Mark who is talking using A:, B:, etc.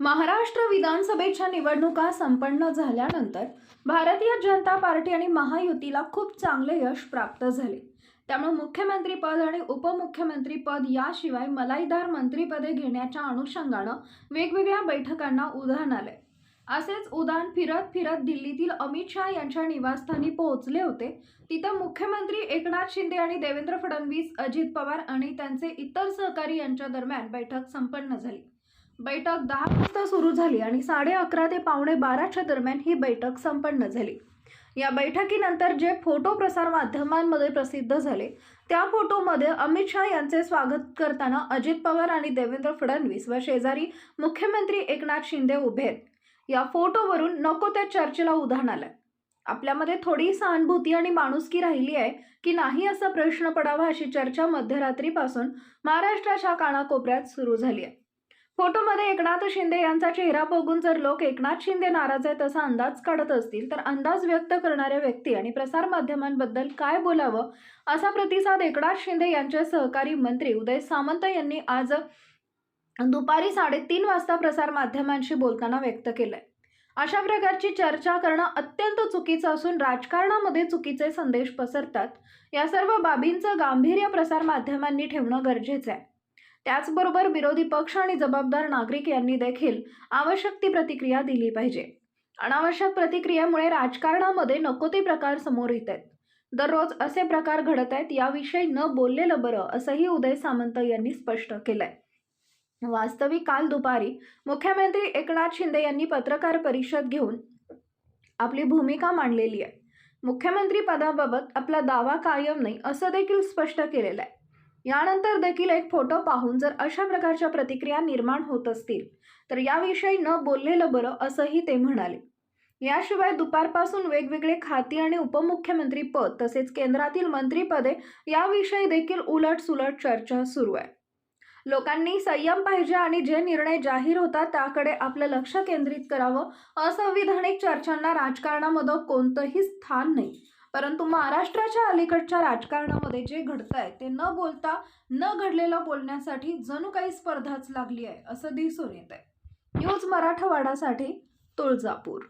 A: महाराष्ट्र विधानसभेच्या निवडणुका संपन्न झाल्यानंतर भारतीय जनता पार्टी आणि महायुतीला खूप चांगले यश प्राप्त झाले. त्यामुळे मुख्यमंत्रीपद आणि उपमुख्यमंत्रीपद याशिवाय मलाईदार मंत्रीपदे घेण्याच्या अनुषंगानं वेगवेगळ्या बैठकांना उधाण आले असेच उदान फिरत फिरत दिल्लीतील अमित शहा यांच्या निवासस्थानी पोहोचले होते. तिथं मुख्यमंत्री एकनाथ शिंदे आणि देवेंद्र फडणवीस अजित पवार आणि त्यांचे इतर सहकारी यांच्या दरम्यान बैठक संपन्न झाली. बैठक दहा वाजता सुरू झाली आणि साडे अकरा ते पावणे बाराच्या दरम्यान ही बैठक संपन्न झाली. या बैठकीनंतर जे फोटो प्रसार माध्यमांमध्ये प्रसिद्ध झाले त्या फोटोमध्ये अमित शहा यांचे स्वागत करताना अजित पवार आणि देवेंद्र फडणवीस व शेजारी मुख्यमंत्री एकनाथ शिंदे उभे आहेत. या फोटोवरून नको त्या चर्चेला उधाण आलं आपल्यामध्ये थोडी सहानुभूती आणि माणुसकी राहिली आहे की नाही असा प्रश्न पडावा अशी चर्चा मध्यरात्रीपासून महाराष्ट्राच्या कानाकोपऱ्यात सुरू झाली आहे. फोटोमध्ये एकनाथ शिंदे यांचा चेहरा बघून जर लोक एकनाथ शिंदे नाराज आहेत असा अंदाज काढत असतील तर अंदाज व्यक्त करणाऱ्या व्यक्ती आणि प्रसारमाध्यमांबद्दल काय बोलावं असा प्रतिसाद एकनाथ शिंदे यांचे सहकारी मंत्री उदय सामंत यांनी आज दुपारी साडेतीन वाजता प्रसारमाध्यमांशी बोलताना व्यक्त केलंय. अशा प्रकारची चर्चा करणं अत्यंत चुकीचं असून राजकारणामध्ये चुकीचे संदेश पसरतात. या सर्व बाबींचं गांभीर्य प्रसारमाध्यमांनी ठेवणं गरजेचं आहे. त्याचबरोबर विरोधी पक्ष आणि जबाबदार नागरिक यांनी देखील आवश्यक ती प्रतिक्रिया दिली पाहिजे. अनावश्यक प्रतिक्रियेमुळे राजकारणामध्ये नको ते प्रकार समोर येत आहेत. दररोज असे प्रकार घडत आहेत याविषयी न बोललेलं बरं असंही उदय सामंत यांनी स्पष्ट केलंय. वास्तविक काल दुपारी मुख्यमंत्री एकनाथ शिंदे यांनी पत्रकार परिषद घेऊन आपली भूमिका मांडलेली आहे. मुख्यमंत्री पदाबाबत आपला दावा कायम नाही असं देखील स्पष्ट केलेलं आहे. यानंतर देखील एक फोटो पाहून जर अशा प्रकारच्या प्रतिक्रिया निर्माण होत असतील तर याविषयी न बोललेलं बरं असंही ते म्हणाले. याशिवाय दुपारपासून वेगवेगळे खाती आणि उपमुख्यमंत्री पद तसेच केंद्रातील मंत्रीपदे याविषयी देखील उलटसुलट चर्चा सुरू आहे. लोकांनी संयम पाहिजे आणि जे निर्णय जाहीर होतात त्याकडे आपलं लक्ष केंद्रित करावं असंविधानिक चर्चांना राजकारणामध्ये कोणतंही स्थान नाही. परंतु महाराष्ट्राच्या अलीकडच्या राजकारणामध्ये जे घडतंय ते न बोलता न घडलेलं बोलण्यासाठी जणू काही स्पर्धाच लागली आहे असं दिसून येत आहे न्यूज मराठवाडासाठी तुळजापूर.